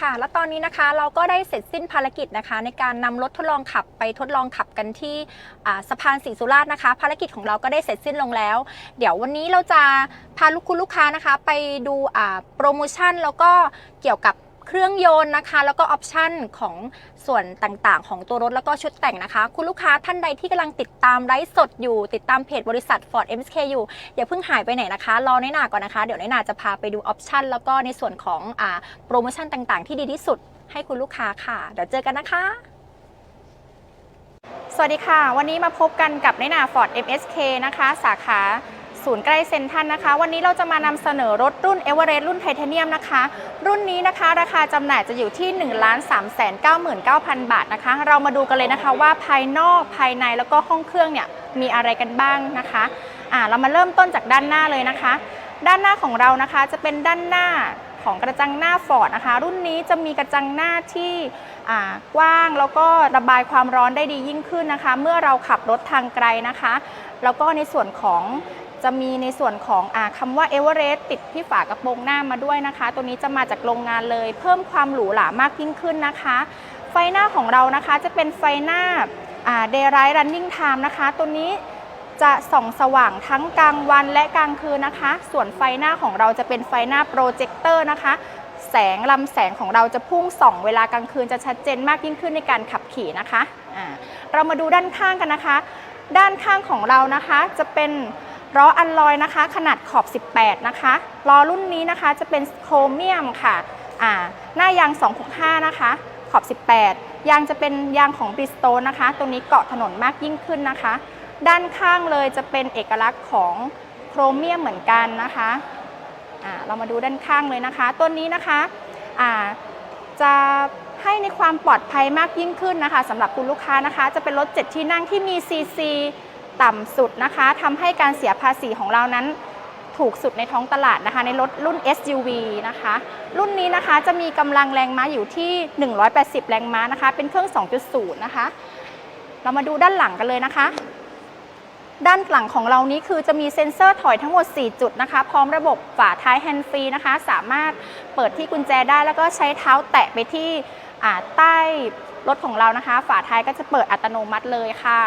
ค่ะ และตอนนี้นะคะเราก็ได้เสร็จสิ้นภารกิจนะคะ ในการนำรถทดลองขับไปทดลองขับกันที่สะพานศรีสุราษฎร์นะคะ ภารกิจของเราก็ได้เสร็จสิ้นลงแล้ว เดี๋ยววันนี้เราจะพาลูกคุณลูกค้านะคะ ไปดูโปรโมชั่นแล้วก็เกี่ยวกับ เครื่องยนต์นะคะ แล้วก็ออปชันของส่วนต่างๆ ของตัวรถแล้วก็ชุดแต่งนะคะ คุณลูกค้าท่านใดที่กำลังติดตามไลฟ์สดอยู่ ติดตามเพจบริษัท Ford MSK อยู่ อย่าเพิ่งหายไปไหนนะคะ รอในหนาก่อนนะคะ เดี๋ยวในหนาจะพาไปดูออปชันแล้วก็ในส่วนของอโปรโมชั่นต่างๆ ที่ดีที่สุดให้คุณลูกค้าค่ะ เดี๋ยวเจอกันนะคะสวัสดีค่ะ วันนี้มาพบกันกับในอยหนา Ford MSK นะคะ สาขา ศูนย์ใกล้เซ็นทรัลนะคะ วันนี้เราจะมานำเสนอรถรุ่น e v e r e s t รุ่นไทเทเนียมนะคะ รุ่นนี้นะคะราคาจำหน่ายจะอยู่ที่ 1 3 9 9 0 0 0 บาทนะคะ เรามาดูกันเลยนะคะว่าภายนอกภายในแล้วก็ห้องเครื่องเนี่ยมีอะไรกันบ้างนะคะอ่าเรามาเริ่มต้นจากด้านหน้าเลยนะคะ ด้านหน้าของเรานะคะจะเป็นด้านหน้าของกระจังหน้าฟอร์ดนะคะ รุ่นนี้จะมีกระจังหน้าที่อ่ากว้างแล้วก็ระบายความร้อนได้ดียิ่งขึ้นนะคะ เมื่อเราขับรถทางไกลนะคะ แล้วก็ในส่วนของ จะมีในส่วนของอคำว่าเอเวอเรสติดที่ฝากระโปรงหน้ามาด้วยนะคะ ตัวนี้จะมาจากโรงงานเลย เพิ่มความหรูหรามากยิ่งขึ้นนะคะ ไฟหน้าของเรานะคะจะเป็นไฟหน้าเดย์ไรรันนิ่งไทม์นะคะ ตัวนี้จะส่องสว่างทั้งกลางวันและกลางคืนนะคะ ส่วนไฟหน้าของเราจะเป็นไฟหน้าโปรเจคเตอร์นะคะ แสงลำแสงของเราจะพุ่งส่อง เวลากลางคืนจะชัดเจนมากยิ่งขึ้นในการขับขี่นะคะอ่าเรามาดูด้านข้างกันนะคะ ด้านข้างของเรานะคะจะเป็น ล้ออัลลอยนะคะ ขนาดขอบ 18 นะคะล้อรุ่นนี้นะคะจะเป็นโครเมียมค่ะอ่าหน้ายาง 265 นะคะ ขอบ 18 ยางจะเป็นยางของบริสโตนนะคะ ตัวนี้เกาะถนนมากยิ่งขึ้นนะคะ ด้านข้างเลยจะเป็นเอกลักษณ์ของโครเมียมเหมือนกันนะคะอ่าเรามาดูด้านข้างเลยนะคะ ตัวนี้นะคะอ่าจะให้ในความปลอดภัยมากยิ่งขึ้นนะคะสำหรับคุณลูกค้านะคะ จะเป็นรถ 7 ที่นั่งที่มี CC ต่ำสุดนะคะทำให้การเสียภาษีของเรานั้นถูกสุดในท้องตลาดนะคะ ในรถรุ่น SUV นะคะ รุ่นนี้นะคะจะมีกำลังแรงม้าอยู่ที่ 180 แรงม้านะคะ เป็นเครื่อง 2.0 นะคะ เรามาดูด้านหลังกันเลยนะคะ ด้านหลังของเรานี้คือจะมีเซ็นเซอร์ถอยทั้งหมด 4 จุดนะคะ พร้อมระบบฝาท้ายแฮนด์ฟรีนะคะ สามารถเปิดที่กุญแจได้แล้วก็ใช้เท้าแตะไปที่ใต้รถของเรานะคะ ฝาท้ายก็จะเปิดอัตโนมัติเลยค่ะ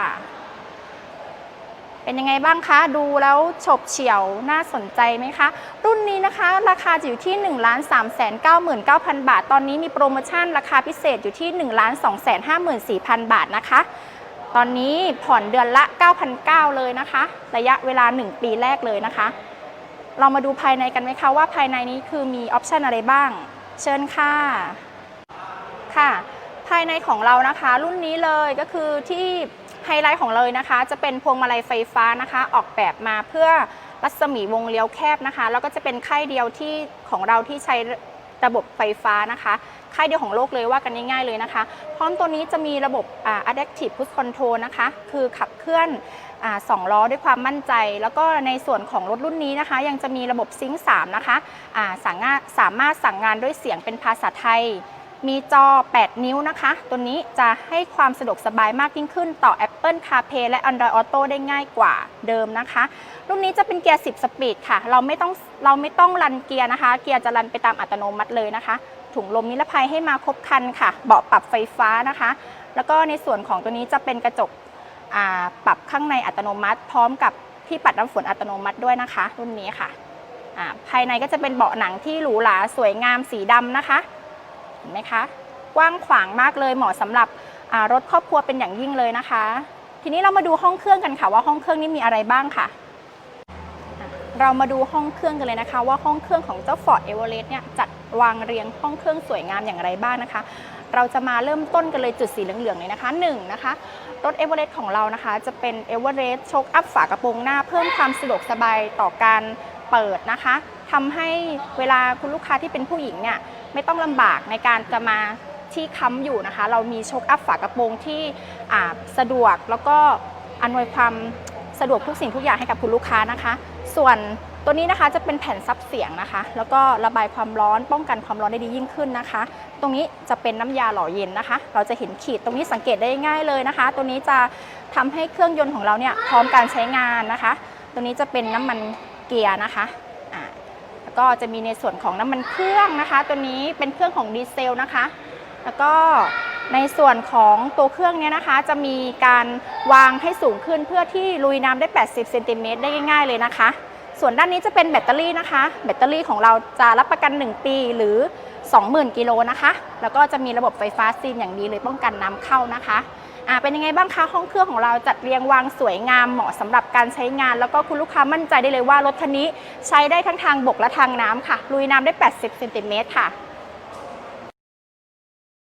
เป็นยังไงบ้างคะ ดูแล้วฉบเฉียวน่าสนใจไหมคะ รุ่นนี้นะคะ ราคาจะอยู่ที่ 1 3 9 9 0 0 0 บาท ตอนนี้มีโปรโมชั่นราคาพิเศษอยู่ที่ 1 2 5 4 0 0 0 บาทนะคะ ตอนนี้ผ่อนเดือนละ 9,900 เลยนะคะ ระยะเวลา 1 ปีแรกเลยนะคะ เรามาดูภายในกันไหมคะว่าภายในนี้คือมีออปชันอะไรบ้าง เชิญค่ะค่ะ ภายในของเรานะคะ รุ่นนี้เลยก็คือที่ ไฮไลท์ของเลยนะคะ จะเป็นพวงมาลัยไฟฟ้านะคะ ออกแบบมาเพื่อรัศมีวงเลี้ยวแคบนะคะ แล้วก็จะเป็นค่ายเดียวที่ของเราที่ใช้ระบบไฟฟ้านะคะค่ายเดียวของโลกเลยว่ากันง่ายๆเลยนะคะ พร้อมตัวนี้จะมีระบบ adaptive cruise control นะคะ คือขับเคลื่อนอสองล้อด้วยความมั่นใจ แล้วก็ในส่วนของรถรุ่นนี้นะคะ ยังจะมีระบบซิงค์3นะคะอ่าสั่งงานสามารถสั่งงานด้วยเสียงเป็นภาษาไทย มีจอ 8 นิ้วนะคะ ตัวนี้จะให้ความสะดวกสบายมากยิ่งขึ้นต่อ Apple CarPlay และ Android Auto ได้ง่ายกว่าเดิมนะคะ รุ่นนี้จะเป็นเกียร์ 10 สปีดค่ะ เราไม่ต้องเราไม่ต้องรันเกียร์นะคะ เกียร์จะรันไปตามอัตโนมัติเลยนะคะ ถุงลมนิรภัยให้มาครบคันค่ะ เบาะปรับไฟฟ้านะคะ แล้วก็ในส่วนของตัวนี้จะเป็นกระจกปรับข้างในอัตโนมัติ พร้อมกับที่ปัดน้ำฝนอัตโนมัติด้วยนะคะ รุ่นนี้ค่ะภายในก็จะเป็นเบาะหนังที่หรูหราสวยงามสีดำนะคะ เห็นไหมคะ กว้างขวางมากเลยเหมาะสำหรับ รถครอบครัวเป็นอย่างยิ่งเลยนะคะ ทีนี้เรามาดูห้องเครื่องกันค่ะว่าห้องเครื่องนี้มีอะไรบ้างค่ะ เรามาดูห้องเครื่องกันเลยนะคะ ว่าห้องเครื่องของเจ้า Ford Everest เนี่ยจัดวางเรียงห้องเครื่องสวยงามอย่างไรบ้างนะคะ เราจะมาเริ่มต้นกันเลยจุดสีเหลืองๆเลยนะคะ1นะคะรถ Everest ของเรานะคะ จะเป็น Everest โชคอัพฝากระโปรงหน้าเพิ่มความสะดวกสบายต่อการเปิดนะคะทำให้เวลาคุณลูกค้าที่เป็นผู้หญิงเนี่ยไม่ต้องลำบากในการจะมา ที่ค้ำอยู่นะคะ เรามีโชคอัพฝากระโปรงที่สะดวกแล้วก็อำนวยความสะดวกทุกสิ่งทุกอย่างให้กับคุณลูกค้านะคะ ส่วนตัวนี้นะคะจะเป็นแผ่นซับเสียงนะคะ แล้วก็ระบายความร้อนป้องกันความร้อนได้ดียิ่งขึ้นนะคะ ตรงนี้จะเป็นน้ำยาหล่อเย็นนะคะ เราจะเห็นขีดตรงนี้สังเกตได้ง่ายเลยนะคะ ตัวนี้จะทำให้เครื่องยนต์ของเราเนี่ยพร้อมการใช้งานนะคะ ตัวนี้จะเป็นน้ำมันเกียร์นะคะอ่าแล้วก็จะมีในส่วนของน้ำมันเครื่องนะคะ ตัวนี้เป็นเครื่องของดีเซลนะคะ แล้วก็ในส่วนของตัวเครื่องเนี้ยนะคะ จะมีการวางให้สูงขึ้นเพื่อที่ลุยน้ำได้ 80เซนติเมตรได้ง่ายๆเลยนะคะ ส่วนด้านนี้จะเป็นแบตเตอรี่นะคะ แบตเตอรี่ของเราจะรับประกัน 1 ปีหรือ 20,000 กิโลนะคะ แล้วก็จะมีระบบไฟฟ้าซีนอย่างดีเลยป้องกันน้ำเข้านะคะอ่าเป็นยังไงบ้างคะห้องเครื่องของเราจัดเรียงวางสวยงามเหมาะสำหรับการใช้งาน แล้วก็คุณลูกค้ามั่นใจได้เลยว่ารถคันนี้ใช้ได้ทั้งทางบกและทางน้ำค่ะลุยน้ำได้ 80เซนติเมตรค่ะ